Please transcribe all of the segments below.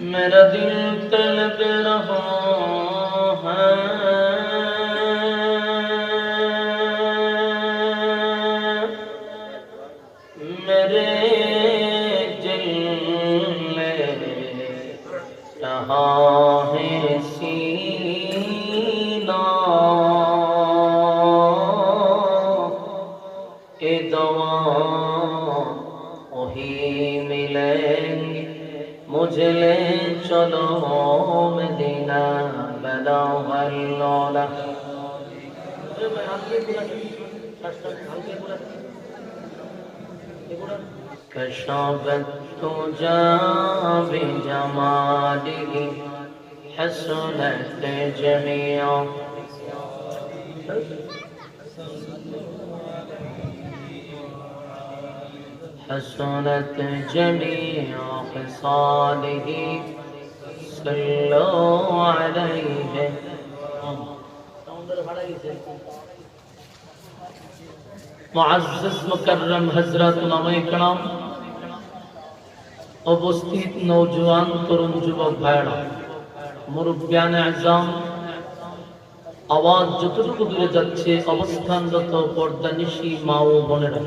मेरा दिल तड़प रहा है। मेरे दिल में रहा है सीना। ए दवा বুঝলে চলো মদিনা বেদাও হল্লোলা كشفت تجا بجماله حسنت جميع حسنت جميع خصاله صلوا عليه মুআজ্জাজ মুকাররম হযরত উলামায়ে کرام উপস্থিত নওজোয়ান তরুণ যুবক ভাইরা মুরব্বিয়ান আযম আওয়াজ যতটুকু দূরে যাচ্ছে অবস্থানরত পর্দানিশী মা ও বোনেরা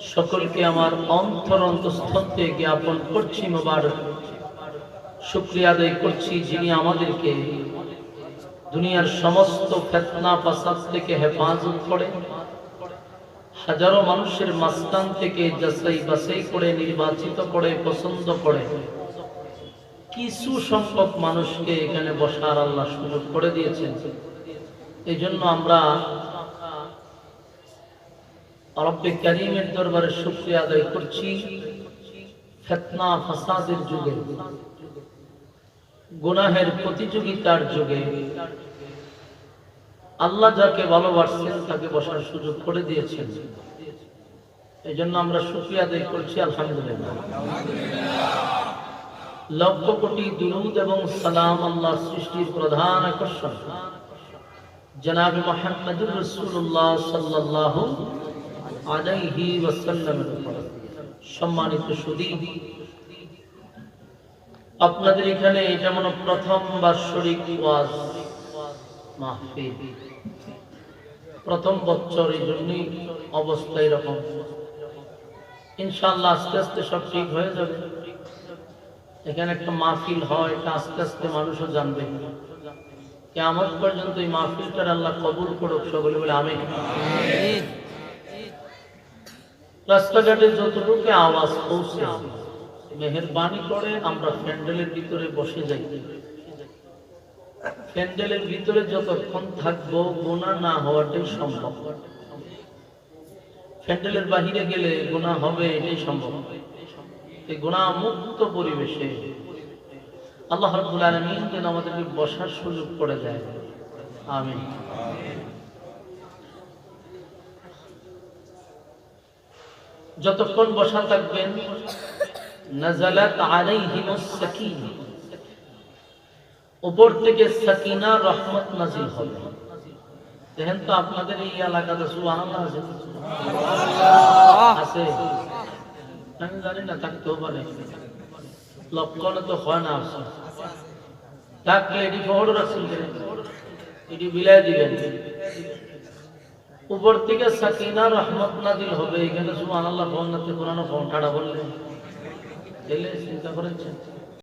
সকলকে আমার অন্তর অন্তঃস্থল থেকে জ্ঞাপন করছি মোবারক। শুক্রিয়া আদায় করছি যিনি আমাদেরকে দুনিয়ার সমস্ত ফেতনা, ফাসাদ থেকে হেফাজত করে হাজারো মানুষের মাস্তান থেকে যাচাই বাছাই করে, নির্বাচিত করে, পছন্দ করে। কিছু সংখ্যক মানুষকে এখানে বসার আল্লাহ সুযোগ করে দিয়েছেন। এই আমরা রব্বে করিমের দরবারে শুক্রিয়া আদায় করছি ফেতনা ফাসাদের যুগে, গুনাহের প্রতিযোগিতার যুগে। আল্লাহ যাকে ভালোবাসছেন, তাকে বসার সুযোগ করে দিয়েছেন। এই জন্য আমরা শুক্রিয়া আদায় করছি, আলহামদুলিল্লাহ। লক্ষ কোটি দুরুদ এবং সালাম আল্লাহ সৃষ্টির প্রধান আকর্ষণ। জনাব মোহাম্মদুর রসুল্লাহ সাল্লাহ আলাইহি ওয়াসাল্লামের উপর। সম্মানিত সুদী, আপনাদের এখানে এটা মনে প্রথম ওয়াজ মাহফিল। প্রথম বছর এই অবস্থা এরকম। আস্তে আস্তে সব ঠিক হয়ে যাবে। এখানে একটা মাহফিল হয়, এটা আস্তে আস্তে মানুষও জানবে। কেমন পর্যন্ত এই মাহফিলটার আল্লাহ কবুল করুক, সকলে বলে আমি রাস্তাঘাটে যতটুকু আওয়াজ পৌঁছে, মেহরবানি করে আমরা প্যান্ডেলের ভিতরে বসে যাই। প্যান্ডেলের ভিতরে যতক্ষণ থাকব, গোনা না হওয়াটাই সম্ভব। প্যান্ডেলের বাহিরে গেলে গোনা হবে, এটাই সম্ভব। এই গোনা মুক্ত পরিবেশে আল্লাহ যেন আমাদেরকে বসার সুযোগ করে দেয় আমিন। যতক্ষণ বসা থাকবেন উপর থেকে সাকিনা, রহমত নাজিল হবে। দেখেন তো আপনাদের এই এলাকাতে আছে। আমি জানি না, থাকতেও পারে। লক্ষণে তো হয় না থাকলে এটি খবর রাখছেন এটি বিলাই দিবেন। উপর থেকে সাকিনা রহমত নাজিল হবে। এখানে সুবহানাল্লাহ ফোন না কোরআন ফোন ঠাড়া বললে। এলে চিন্তা করেছেন?